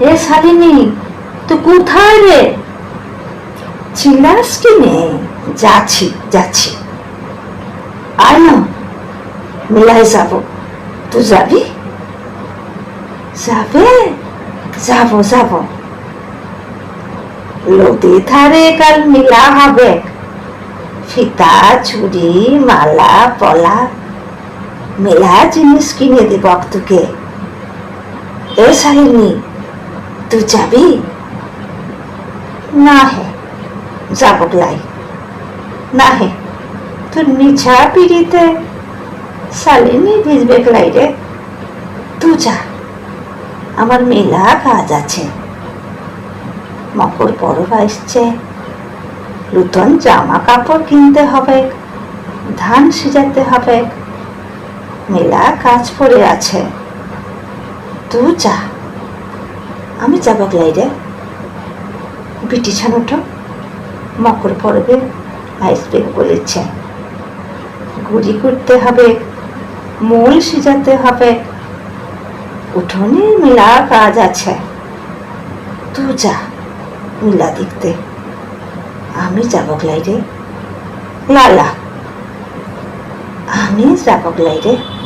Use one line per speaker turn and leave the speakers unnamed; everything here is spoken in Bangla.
এ শালিনী তুই কোথায় রে? চিল্লাস কি নেই যাচ্ছি যাচ্ছি। আয় না, মেলায় যাব। তুই যাবি? যাবে? যাব যাব। নদী ধারে কাল মেলা হবে। ফিতা, চুড়ি, মালা, পলা। মেলা জিনিস কিনে দেব তোকে এ শালিনী তুই যাবি? না হে, যাব লাই না হে, তোর মিছা পিড়িতে শালিনী ভিজবে লাই রে। তু যা, আমার মেলা কাজ আছে। মকর পরব আসছে। নূতন জামা কাপড় কিনতে হবে। ধান সিজাতে হবে। মেলা কাজ পড়ে আছে। তুই যা। আমি যাব রে। বিটি ছানোটা মকর পরবে আসবে বলেছে। ঘুরি করতে হবে, মূল সিজাতে হবে। উঠোনে মেলা কাজ আছে। তুই যা, মিলা দেখতে। আমি যাব রে। লালা, আমি যাব রে।